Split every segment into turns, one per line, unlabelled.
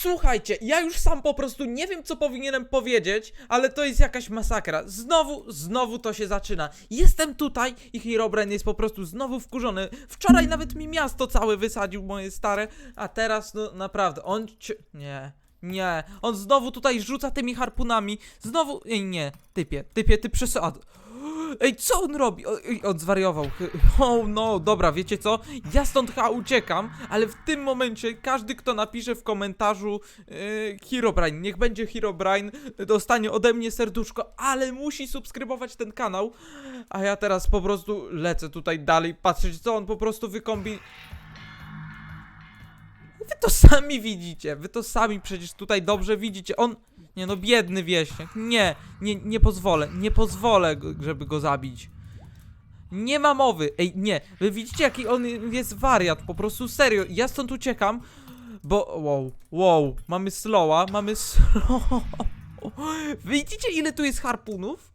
Słuchajcie, ja już sam po prostu nie wiem, co powinienem powiedzieć, ale to jest jakaś masakra. Znowu, znowu to się zaczyna. Jestem tutaj i Herobrine jest po prostu znowu wkurzony. Wczoraj nawet mi miasto całe wysadził, moje stare, a teraz, no naprawdę, on... Ci... Nie... Nie, on znowu tutaj rzuca tymi harpunami. Znowu. Nie, typie, typie, ty przesad. Ej, co on robi? O, on zwariował. Oh no, dobra, wiecie co? Ja stąd chyba uciekam, ale w tym momencie każdy, kto napisze w komentarzu yy, Herobrine, niech będzie Herobrine, dostanie ode mnie serduszko, ale musi subskrybować ten kanał. A ja teraz po prostu lecę tutaj dalej, patrzeć, co on po prostu wykombi... Wy to sami widzicie, wy to sami przecież tutaj dobrze widzicie. On. Nie no, biedny wieśniak. Nie, nie, nie pozwolę, nie pozwolę, żeby go zabić. Nie ma mowy. Ej, nie. Wy widzicie, jaki on jest wariat, po prostu serio. Ja stąd uciekam, bo. Wow, wow. Mamy slowa, mamy slowa. Widzicie, ile tu jest harpunów?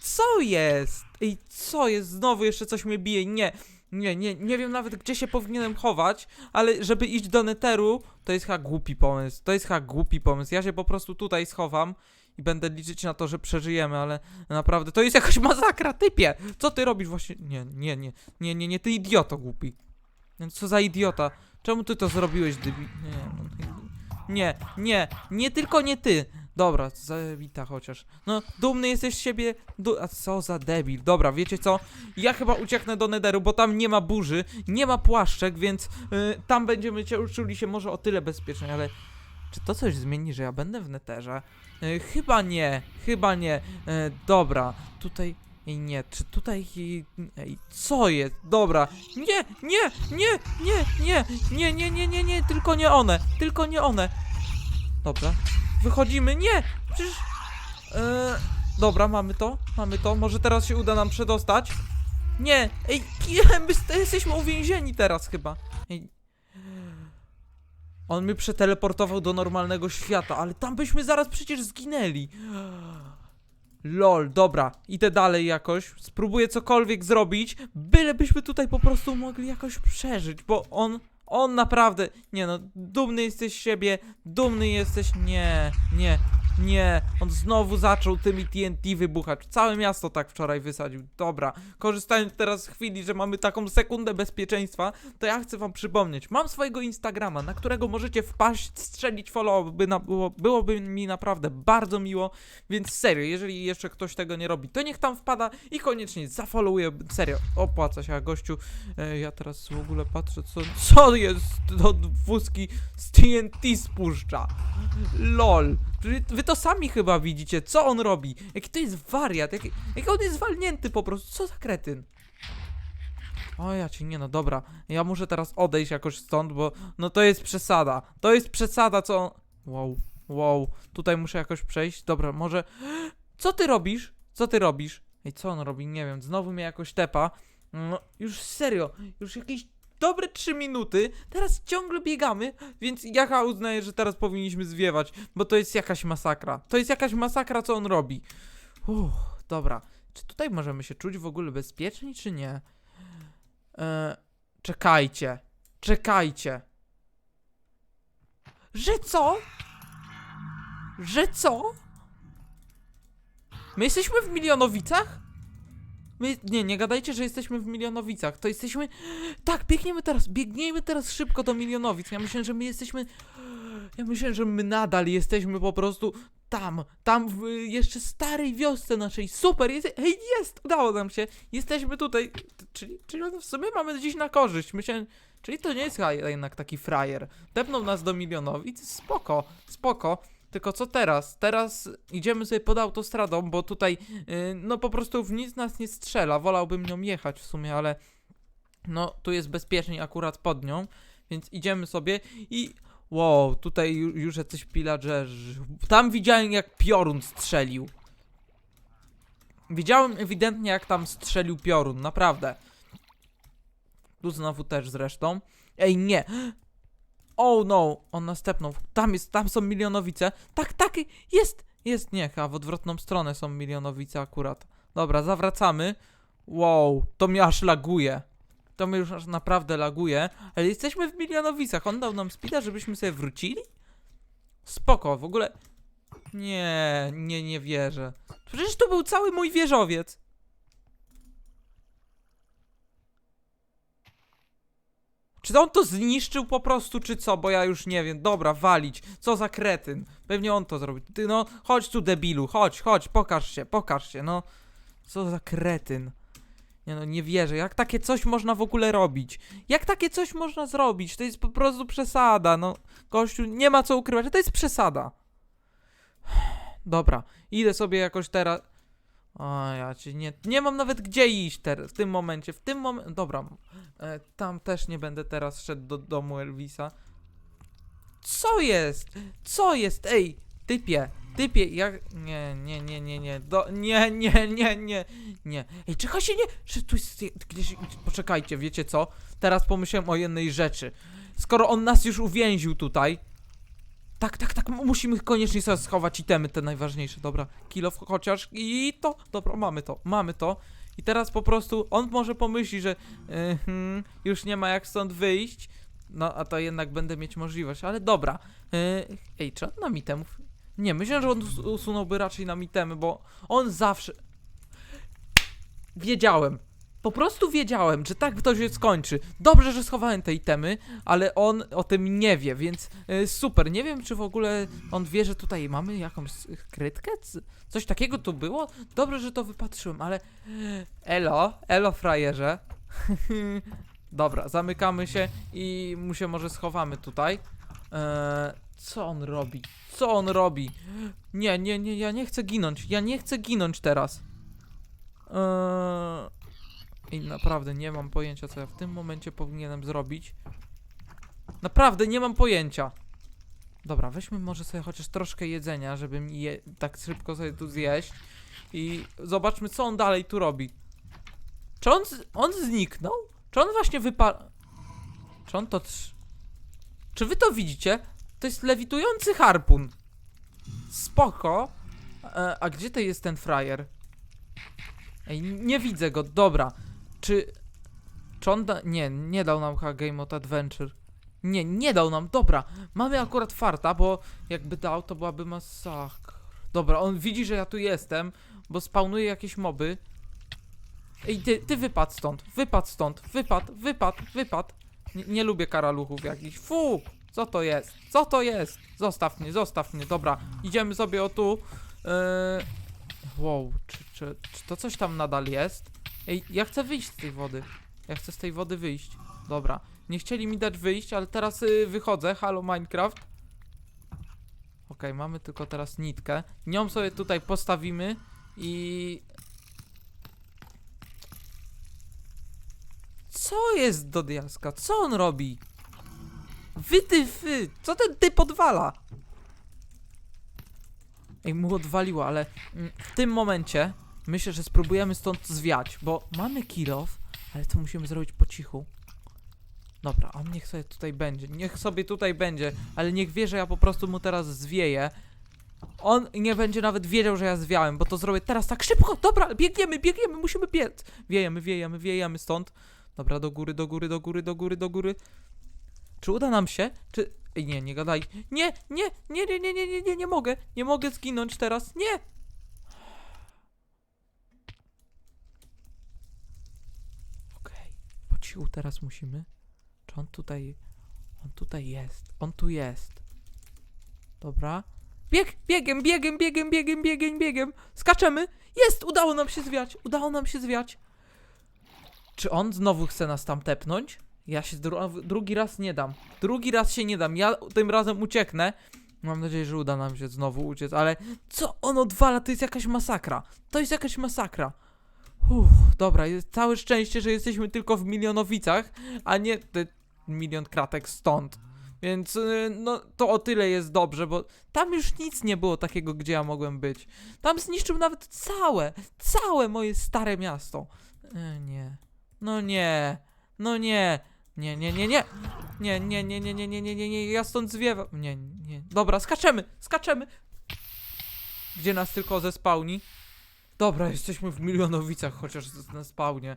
Co jest? Ej, co jest? Znowu jeszcze coś mnie bije. Nie, nie, nie, nie wiem nawet gdzie się powinienem chować, ale żeby iść do neteru, to jest chyba głupi pomysł. To jest chyba głupi pomysł. Ja się po prostu tutaj schowam i będę liczyć na to, że przeżyjemy, ale naprawdę to jest jakaś masakra, typie! Co ty robisz właśnie? Nie, nie, nie, nie, nie, nie, ty idioto głupi. Co za idiota? Czemu ty to zrobiłeś, dybi... Nie, no, nie, nie, nie tylko nie ty. Dobra, zabita chociaż. No, dumny jesteś z siebie. Du A co za debil. Dobra, wiecie co? Ja chyba ucieknę do Nederu, bo tam nie ma burzy, nie ma płaszczek, więc y, tam będziemy cię czuli się może o tyle bezpiecznie, ale czy to coś zmieni, że ja będę w Neterze? Y, chyba nie, chyba nie. Y, dobra, tutaj. Ej, nie, czy tutaj. Ej, co jest? Dobra. Nie, nie, nie, nie, nie, nie, nie, nie, nie, nie, tylko nie one, tylko nie one. Dobra, wychodzimy. Nie, przecież. E, dobra, mamy to, mamy to. Może teraz się uda nam przedostać. Nie, ej, my st- jesteśmy uwięzieni teraz chyba. Ej. On mnie przeteleportował do normalnego świata, ale tam byśmy zaraz przecież zginęli. Lol, dobra, idę dalej jakoś, spróbuję cokolwiek zrobić, bylebyśmy tutaj po prostu mogli jakoś przeżyć, bo on, on naprawdę, nie no, dumny jesteś z siebie, dumny jesteś, nie, nie, nie, on znowu zaczął tymi TNT wybuchać, całe miasto tak wczoraj wysadził, dobra, korzystając teraz z chwili, że mamy taką sekundę bezpieczeństwa, to ja chcę wam przypomnieć, mam swojego Instagrama, na którego możecie wpaść, strzelić follow, by na, było, byłoby mi naprawdę bardzo miło, więc serio, jeżeli jeszcze ktoś tego nie robi, to niech tam wpada i koniecznie zafollowuje, serio, opłaca się, a gościu, e, ja teraz w ogóle patrzę, co, co jest, to wózki z TNT spuszcza, lol, Wy- wy to sami chyba widzicie, co on robi, jaki to jest wariat, jaki, jaki on jest walnięty po prostu, co za kretyn. O ja ci nie no, dobra. Ja muszę teraz odejść jakoś stąd, bo no to jest przesada. To jest przesada, co on... Wow, wow. Tutaj muszę jakoś przejść. Dobra, może... Co ty robisz? Co ty robisz? Ej, co on robi? Nie wiem, znowu mnie jakoś tepa. No, już serio, już jakieś dobre 3 minuty. Teraz ciągle biegamy, więc ja chyba uznaję, że teraz powinniśmy zwiewać, bo to jest jakaś masakra. To jest jakaś masakra, co on robi. Uff, dobra. Czy tutaj możemy się czuć w ogóle bezpieczni, czy nie? E, czekajcie. Czekajcie. Że co? Że co? My jesteśmy w Milionowicach? My, nie, nie gadajcie, że jesteśmy w Milionowicach. To jesteśmy... Tak, biegniemy teraz, biegniemy teraz szybko do Milionowic. Ja myślę, że my jesteśmy... Ja myślę, że my nadal jesteśmy po prostu tam, tam w jeszcze starej wiosce naszej. Super, jest, hej, jest, udało nam się. Jesteśmy tutaj, czyli, czyli w sumie mamy dziś na korzyść. Myślę, czyli to nie jest jednak taki frajer. Tepnął nas do Milionowic, spoko, spoko. Tylko co teraz? Teraz idziemy sobie pod autostradą, bo tutaj, y, no po prostu w nic nas nie strzela. Wolałbym nią jechać w sumie, ale no tu jest bezpieczniej akurat pod nią, więc idziemy sobie i wow, tutaj ju, już jacyś pillagerzy. Tam widziałem jak piorun strzelił. Widziałem ewidentnie jak tam strzelił piorun, naprawdę. Tu znowu też zresztą. Ej, nie! Oh no, on następną. Tam jest, tam są milionowice. Tak, tak, jest, jest, nie, chyba w odwrotną stronę są milionowice akurat. Dobra, zawracamy. Wow, to mnie aż laguje. to mnie już aż naprawdę laguje, ale jesteśmy w Milionowicach. On dał nam speeda, żebyśmy sobie wrócili? Spoko, w ogóle... Nie, nie, nie wierzę. Przecież to był cały mój wieżowiec. Czy on to zniszczył po prostu, czy co? Bo ja już nie wiem. Dobra, walić. Co za kretyn. Pewnie on to zrobił. Ty no, chodź tu debilu, chodź, chodź, pokaż się, pokaż się, no. Co za kretyn. Nie no, nie wierzę. Jak takie coś można w ogóle robić? Jak takie coś można zrobić? To jest po prostu przesada, no. Gościu, nie ma co ukrywać, to jest przesada. Dobra, idę sobie jakoś teraz... O, ja ci nie... Nie mam nawet gdzie iść teraz, w tym momencie, w tym momencie... Dobra, e, tam też nie będę teraz szedł do domu Elvisa. Co jest? Co jest? Ej, typie, typie, jak... Nie, nie, nie, nie, nie, do... Nie, nie, nie, nie, nie. Ej, czekajcie, nie, że tu jest gdzieś... Poczekajcie, wiecie co? Teraz pomyślałem o jednej rzeczy. Skoro on nas już uwięził tutaj... Tak, tak, tak, musimy koniecznie sobie schować itemy, te najważniejsze, dobra. Kill chociaż i to, dobra, mamy to, mamy to. I teraz po prostu on może pomyśli, że yy, już nie ma jak stąd wyjść, no a to jednak będę mieć możliwość, ale dobra. Yy, ej, czy on nam itemów? Nie, myślę, że on us- usunąłby raczej nam itemy, bo on zawsze... Wiedziałem. Po prostu wiedziałem, że tak to się skończy. Dobrze, że schowałem te itemy, ale on o tym nie wie, więc y, super. Nie wiem, czy w ogóle on wie, że tutaj mamy jakąś krytkę? Coś takiego tu było? Dobrze, że to wypatrzyłem, ale... Elo, elo frajerze. Dobra, zamykamy się i mu się może schowamy tutaj. Eee, co on robi? Co on robi? Nie, nie, nie, ja nie chcę ginąć. Ja nie chcę ginąć teraz. Eee... I naprawdę nie mam pojęcia, co ja w tym momencie powinienem zrobić. Naprawdę nie mam pojęcia. Dobra, weźmy może sobie chociaż troszkę jedzenia, żeby mi je tak szybko sobie tu zjeść. I zobaczmy, co on dalej tu robi. Czy on, on zniknął? Czy on właśnie wypa... Czy on to... Czy wy to widzicie? To jest lewitujący harpun. Spoko. E, a gdzie to jest ten frajer? Ej, nie widzę go, dobra. Czy... Czy on da... Nie, nie dał nam chyba Game of Adventure. Nie, nie dał nam, dobra. Mamy akurat farta, bo jakby dał, to byłaby masakra. Dobra, on widzi, że ja tu jestem, bo spawnuje jakieś moby. Ej, ty, ty wypadł stąd, wypadł stąd, wypadł, wypadł, wypadł. Nie, nie lubię karaluchów jakichś. Fu! Co to jest? Co to jest? Zostaw mnie, zostaw mnie. Dobra, idziemy sobie o tu. Yy... Wow, czy, czy, czy to coś tam nadal jest? Ej, ja chcę wyjść z tej wody. Ja chcę z tej wody wyjść. Dobra. Nie chcieli mi dać wyjść, ale teraz y, wychodzę. Halo Minecraft. Okej, mamy tylko teraz nitkę. Nią sobie tutaj postawimy i... Co jest do diaska? Co on robi? Wy ty, wy! Co ten typ odwala? Ej, mu odwaliło, ale mm, w tym momencie myślę, że spróbujemy stąd zwiać, bo mamy kill off, ale to musimy zrobić po cichu. Dobra, on niech sobie tutaj będzie, niech sobie tutaj będzie, ale niech wie, że ja po prostu mu teraz zwieję. On nie będzie nawet wiedział, że ja zwiałem, bo to zrobię teraz tak szybko. Dobra, biegniemy, biegniemy, musimy biec. Wiejemy, wiejemy, wiejemy stąd. Dobra, do góry, do góry, do góry, do góry, do góry. Czy uda nam się? Czy... Ej, nie, nie gadaj. Nie, nie, nie, nie, nie, nie, nie, nie, nie mogę. Nie mogę zginąć teraz. Nie. Cichu teraz musimy. Czy on tutaj... On tutaj jest. On tu jest. Dobra. Bieg, biegiem, biegiem, biegiem, biegiem, biegiem, biegiem. Skaczemy. Jest! Udało nam się zwiać. Udało nam się zwiać. Czy on znowu chce nas tam tepnąć? Ja się dru drugi raz nie dam. Drugi raz się nie dam. Ja tym razem ucieknę. Mam nadzieję, że uda nam się znowu uciec, ale co on odwala? To jest jakaś masakra. To jest jakaś masakra. Uff, dobra, jest całe szczęście, że jesteśmy tylko w milionowicach, a nie te milion kratek stąd. Więc y, no to o tyle jest dobrze, bo tam już nic nie było takiego, gdzie ja mogłem być. Tam zniszczył nawet całe, całe moje stare miasto. E, nie. No nie. No nie. Nie, nie, nie, nie. Nie, nie, nie, nie, nie, nie, nie, nie, nie. Ja stąd zwiewam. Nie, nie. Dobra, skaczemy, skaczemy. Gdzie nas tylko zespałni. Dobra, jesteśmy w Milionowicach, chociaż na spawnie.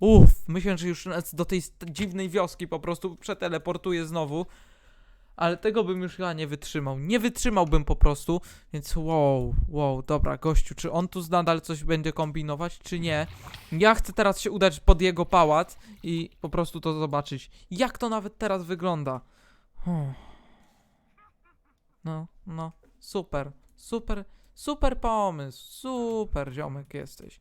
Uff, myślę, że już nas do tej dziwnej wioski po prostu przeteleportuję znowu. Ale tego bym już chyba nie wytrzymał. Nie wytrzymałbym po prostu, więc wow, wow, dobra, gościu, czy on tu nadal coś będzie kombinować, czy nie? Ja chcę teraz się udać pod jego pałac i po prostu to zobaczyć. Jak to nawet teraz wygląda? No, no, super, super, super pomysł, super ziomek jesteś.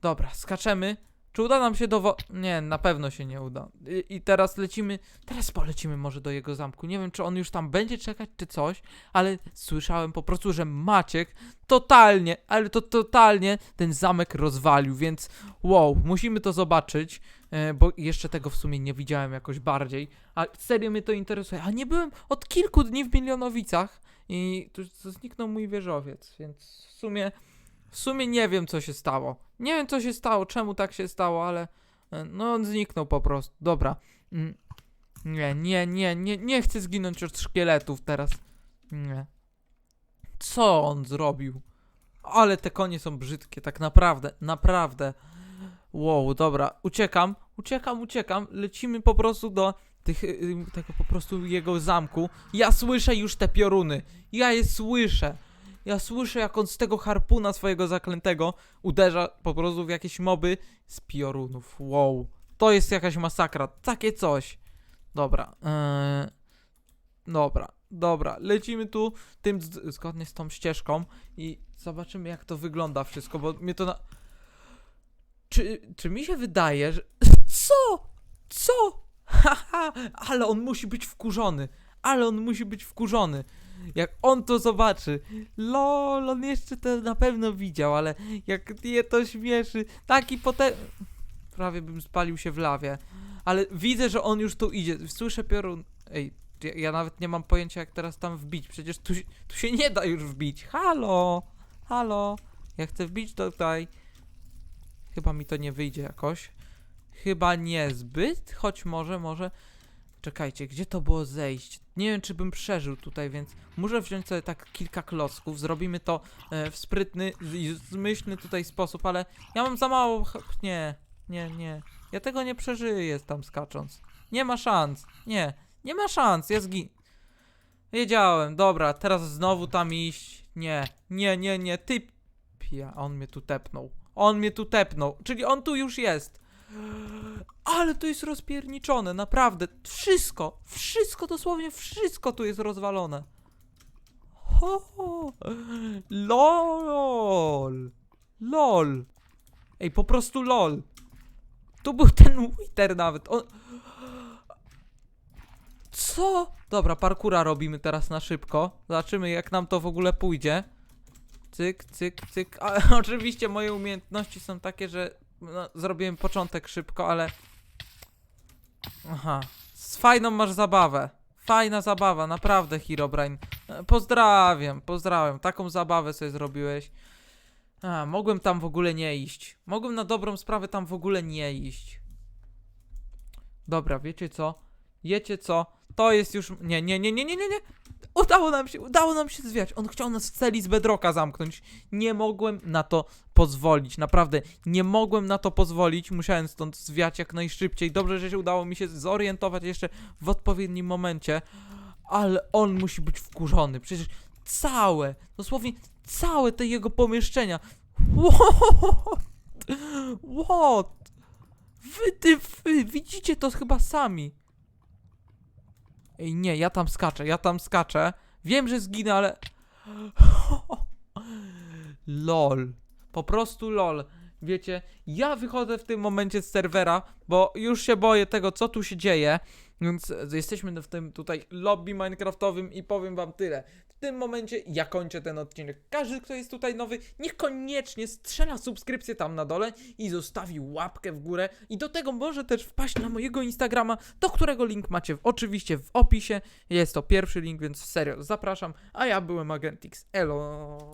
Dobra, skaczemy. Czy uda nam się do wo- Nie, na pewno się nie uda. I, I teraz lecimy, teraz polecimy może do jego zamku. Nie wiem, czy on już tam będzie czekać, czy coś, ale słyszałem po prostu, że Maciek totalnie, ale to totalnie ten zamek rozwalił, więc wow, musimy to zobaczyć, e, bo jeszcze tego w sumie nie widziałem jakoś bardziej, a serio mnie to interesuje, a nie byłem od kilku dni w Milionowicach i tu zniknął mój wieżowiec, więc w sumie, w sumie nie wiem co się stało, nie wiem co się stało, czemu tak się stało, ale e, no on zniknął po prostu, dobra, Mm, nie, nie, nie, nie, nie chcę zginąć od szkieletów teraz, nie. Co on zrobił? Ale te konie są brzydkie, tak naprawdę, naprawdę. Wow, dobra, uciekam, uciekam, uciekam. Lecimy po prostu do tych, y, y, tego po prostu jego zamku. Ja słyszę już te pioruny. Ja je słyszę. Ja słyszę, jak on z tego harpuna swojego zaklętego uderza po prostu w jakieś moby z piorunów. Wow, to jest jakaś masakra. Takie coś. Dobra, yy... dobra, dobra. Lecimy tu tym zgodnie z tą ścieżką i zobaczymy jak to wygląda wszystko, bo mnie to na... Czy, czy mi się wydaje, że... Co? Co? Haha, ale on musi być wkurzony. Ale on musi być wkurzony. Jak on to zobaczy. Lol, on jeszcze to na pewno widział, ale jak je to śmieszy. Taki potem... Prawie bym spalił się w lawie. Ale widzę, że on już tu idzie. Słyszę piorun... Ej, ja, ja nawet nie mam pojęcia jak teraz tam wbić. Przecież tu, tu się nie da już wbić. Halo! Halo! Ja chcę wbić tutaj. Chyba mi to nie wyjdzie jakoś. Chyba niezbyt, choć może, może. Czekajcie, gdzie to było zejść? Nie wiem, czy bym przeżył tutaj, więc muszę wziąć sobie tak kilka klocków. Zrobimy to e, w sprytny i zmyślny tutaj sposób, ale ja mam za mało. Nie, nie, nie. Ja tego nie przeżyję tam skacząc. Nie ma szans. Nie, nie ma szans. Ja zgin. Wiedziałem, dobra, teraz znowu tam iść. Nie, nie, nie, nie, ty. Pia, on mnie tu tepnął. On mnie tu tepnął, czyli on tu już jest. Ale to jest rozpierniczone, naprawdę. Wszystko, wszystko, dosłownie wszystko tu jest rozwalone. Ho, ho. LOL. LOL. Ej, po prostu LOL. Tu był ten Wither nawet. On... Co? Dobra, parkura robimy teraz na szybko. Zobaczymy, jak nam to w ogóle pójdzie. Cyk, cyk, cyk. Ale oczywiście moje umiejętności są takie, że no, zrobiłem początek szybko, ale. Aha. Z fajną masz zabawę. Fajna zabawa, naprawdę, Herobrine. E, Pozdrawiam, pozdrawiam. Taką zabawę sobie zrobiłeś. A, mogłem tam w ogóle nie iść. Mogłem na dobrą sprawę tam w ogóle nie iść. Dobra, wiecie co? Wiecie co? To jest już. Nie, nie, nie, nie, nie, nie, nie. Udało nam się, udało nam się zwiać. On chciał nas w celi z bedroka zamknąć. Nie mogłem na to pozwolić. Naprawdę, nie mogłem na to pozwolić. Musiałem stąd zwiać jak najszybciej. Dobrze, że się udało mi się zorientować jeszcze w odpowiednim momencie. Ale on musi być wkurzony. Przecież całe, dosłownie całe te jego pomieszczenia. What? What? Wy, ty, wy, widzicie to chyba sami. Ej, nie, ja tam skaczę, ja tam skaczę. Wiem, że zginę, ale... LOL. Po prostu LOL. Wiecie, ja wychodzę w tym momencie z serwera, bo już się boję tego, co tu się dzieje. Więc jesteśmy w tym tutaj lobby minecraftowym i powiem wam tyle. W tym momencie ja kończę ten odcinek. Każdy, kto jest tutaj nowy, niech koniecznie strzela subskrypcję tam na dole i zostawi łapkę w górę. I do tego może też wpaść na mojego Instagrama, do którego link macie w, oczywiście w opisie. Jest to pierwszy link, więc serio zapraszam. A ja byłem Agentix. Elo.